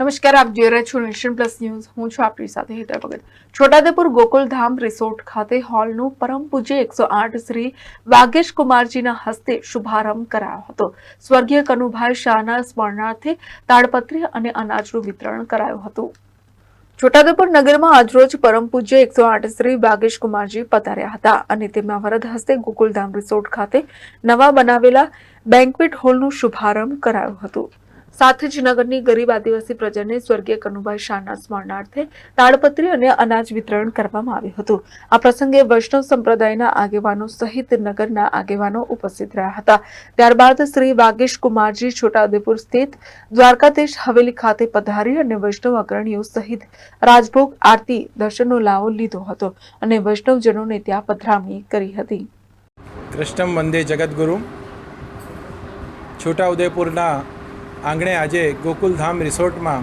નમસ્કાર, આપ જોઈ રહ્યા છો નેશન પ્લસ ન્યૂઝ. હું છું આપની સાથે હેતર ભગત. છોટાદેપુર ગોકુલધામ રિસોર્ટ ખાતે હોલનું પરમ પૂજ્ય એકસો આઠ શ્રી વાગેશ કુમારજીના હસ્તે શુભારંભ કરાયો હતો. સ્વર્ગીય કનુભાઈ શાહના સ્મરણાર્થે તાડપત્રી અને અનાજનું વિતરણ કરાયું હતું. છોટાઉદેપુર નગરમાં આજરોજ પરમ પૂજ્ય એકસો આઠ શ્રી બાગેશ કુમારજી પધાર્યા હતા અને તેમના વરદ હસ્તે ગોકુલધામ રિસોર્ટ ખાતે નવા બનાવેલા બેન્કવેટ હોલનું શુભારંભ કરાયો હતું. સાથે જ ગરીબ આદિવાસી પ્રજાને સ્વર્ગીય કનુભાઈ શાહના સ્મરણાર્થે તાડપત્રી અને અનાજ વિતરણ કરવામાં આવ્યું હતું. આ પ્રસંગે વૈષ્ણવ સંપ્રદાયના આગેવાનો સહિત નગરના આગેવાનો ઉપસ્થિત રહ્યા હતા. ત્યારબાદ શ્રી વાગેશ કુમારજી છોટાઉદેપુર સ્થિત દ્વારકાધીશ હવેલી ખાતે પધારી અને વૈષ્ણવ અગ્રણીઓ સહિત રાજભોગ આરતી દર્શનનો લાવો લીધો હતો અને વૈષ્ણવજનોને ત્યાં પધરામણી કરી હતી. કૃષ્ણમ વંદે જગદગુરુ. છોટાઉદેપુરના આંગણે આજે ગોકુલધામ રિસોર્ટમાં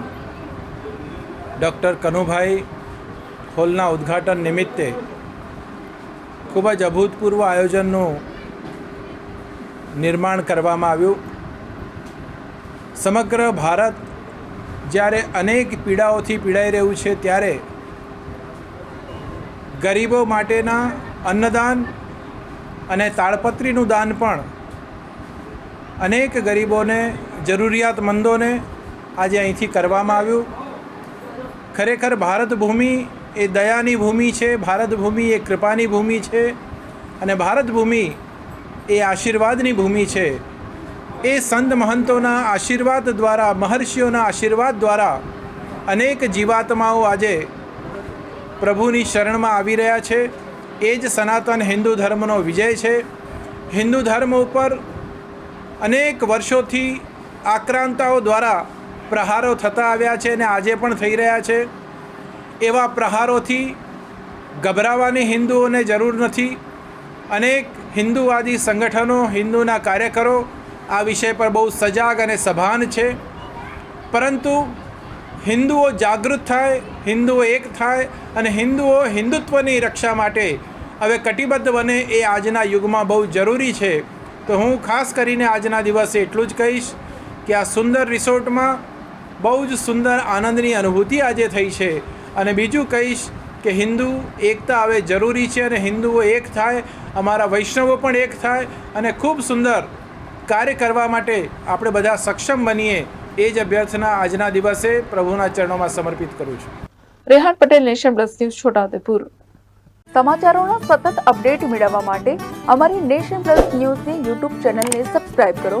ડૉક્ટર કનુભાઈ હોલના ઉદ્ઘાટન નિમિત્તે ખૂબ જ અભૂતપૂર્વ આયોજનનું નિર્માણ કરવામાં આવ્યું. સમગ્ર ભારત જ્યારે અનેક પીડાઓથી પીડાઈ રહ્યું છે ત્યારે ગરીબો માટેના અન્નદાન અને તાળપત્રીનું દાન પણ અનેક ગરીબોને જરૂરિયાતમંદોને આજે અહીંથી કરવામાં આવ્યું. ખરેખર ભારત ભૂમિ એ દયાની ભૂમિ છે, ભારત ભૂમિ એ કૃપાની ભૂમિ છે અને ભારત ભૂમિ એ આશીર્વાદની ભૂમિ છે. એ સંત મહંતોના આશીર્વાદ દ્વારા, મહર્ષિઓના આશીર્વાદ દ્વારા અનેક જીવાત્માઓ આજે પ્રભુની શરણમાં આવી રહ્યા છે. એ જ સનાતન હિન્દુ ધર્મનો વિજય છે. હિન્દુ ધર્મ ઉપર અનેક વર્ષોથી આક્રાંતાઓ દ્વારા પ્રહારો થતા આવ્યા છે અને આજે પણ થઈ રહ્યા છે. એવા પ્રહારોથી ગભરાવાની હિન્દુઓને જરૂર નથી. અનેક હિન્દુવાદી સંગઠનો, હિન્દુના કાર્યકરો આ વિષય પર બહુ સજાગ અને સભાન છે. પરંતુ હિન્દુઓ જાગૃત થાય, હિન્દુઓ એક થાય અને હિન્દુઓ હિન્દુત્વની રક્ષા માટે હવે કટિબદ્ધ બને એ આજના યુગમાં બહુ જરૂરી છે. તો હું ખાસ કરીને આજના દિવસે એટલું જ કહીશ. કે આ સુંદર રિસોર્ટમાં બહુ જ સુંદર આનંદની અનુભૂતિ આજે થઈ છે. અને બીજું કહીશ કે હિન્દુ એકતા હવે જરૂરી છે અને હિન્દુઓ એક થાય, અમારા વૈષ્ણવો પણ એક થાય અને ખૂબ સુંદર કાર્ય કરવા માટે આપણે બધા સક્ષમ બનીએ એ જ અભ્યર્થના આજના દિવસે પ્રભુના ચરણોમાં સમર્પિત કરું છું. Rehan Patel, nation plus news, Chhotaudepur. સમાચારોના સતત અપડેટ મેળવવા માટે અમારી નેશન પ્લસ ન્યૂઝની યુટ્યુબ ચેનલને સબસ્ક્રાઇબ કરો.